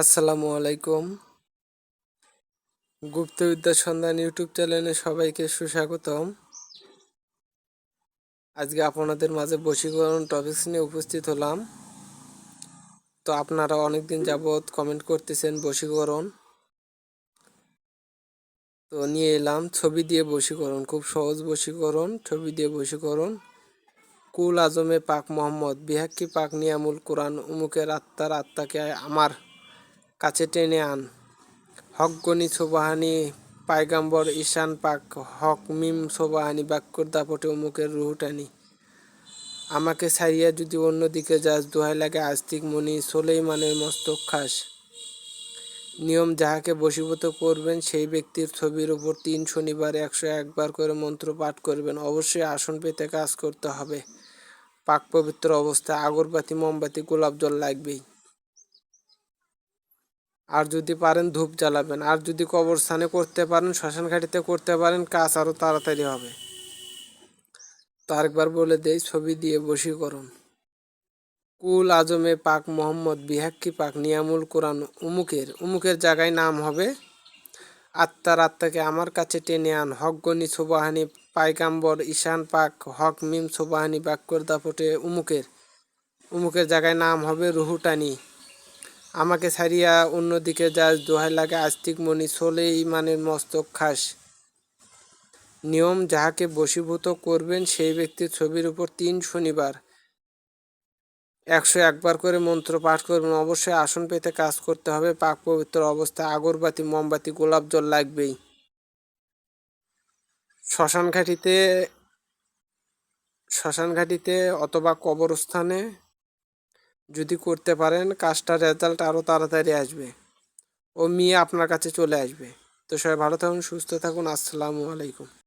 আসসালামু আলাইকুম। গুপ্তবিদ্যা সন্ধান ইউটিউব চ্যানেলে সবাইকে সুস্বাগতম। আজকে আপনাদের মাঝে বশীকরণ টপিকস নিয়ে উপস্থিত হলাম। তো আপনারা অনেকদিন যাবৎ কমেন্ট করতেছেন বশীকরণ। তো নিয়ে এলাম ছবি দিয়ে বশীকরণ, খুব সহজ বশীকরণ, ছবি দিয়ে বশীকরণ। কুল আজমে পাক মোহাম্মদ, বিহাক্কি পাক নিয়ামুল কোরআন, উমুকের আত্মার আত্মাকে আমার কাছে টেনে আন। হক গনি সোবাহানি পায়গাম্বর, ঈশান পাক, হক মিম সোবাহানি বাক্যর দাপটে অমুকের রুহুটানি আমাকে ছাড়িয়া যদি অন্যদিকে যাস, দোহাই লাগে আস্তিক মনি সোলেইমানের মস্তক খাস। নিয়ম যাহাকে বশীভূত করবেন, সেই ব্যক্তির ছবির ওপর তিন শনিবার একশো একবার করে মন্ত্র পাঠ করবেন। অবশ্যই আসন পেতে কাজ করতে হবে। পাক পবিত্র অবস্থায় আগরবাতি, মোমবাতি গোলাপ জল লাগবেই। আর যদি পারেন ধূপ জ্বালাবেন। আর যদি কবরস্থানে করতে পারেন শ্মশান ঘাটিতে করতে পারেন, কাজ আরও তাড়াতাড়ি হবে। তো আরেকবার বলে দেই, ছবি দিয়ে বশীকরণ কুল আজমে পাক মোহাম্মদ বিহাক্কি পাক? নিয়ামুল কোরআন উমুকের। উমুকের জায়গায় নাম হবে, আত্মার আত্মাকে আমার কাছে টেনে আন। হক হকগনি সোবাহানি পাইকাম্বর ঈশান পাক, হক মিম সোবাহানি বাক্যর দাপটে উমুকের। উমুকের জায়গায় নাম হবে রুহুটানি। আমাকে ছাড়িয়া অন্যদিকে যাস, দোহাই লাগে আস্তিক মণি সোলে ইমানের মস্তক খাস। নিয়ম যাহাকে বশীভূত করবেন, সেই ব্যক্তির ছবির উপর তিন শনিবার। একশো একবার করে মন্ত্র পাঠ করবেন। অবশ্যই আসন পেতে কাজ করতে হবে। পাক পবিত্র অবস্থায় আগরবাতি, মোমবাতি, গোলাপ জল লাগবেই। শ্মশান ঘাটিতে শ্মশান ঘাটিতে অথবা কবরস্থানে যদি করতে পারেন, কাজটার রেজাল্ট আরও তাড়াতাড়ি আসবে ও মেয়ে আপনার কাছে চলে আসবে। তো সবাই ভালো থাকুন, সুস্থ থাকুন, আসসালামু আলাইকুম।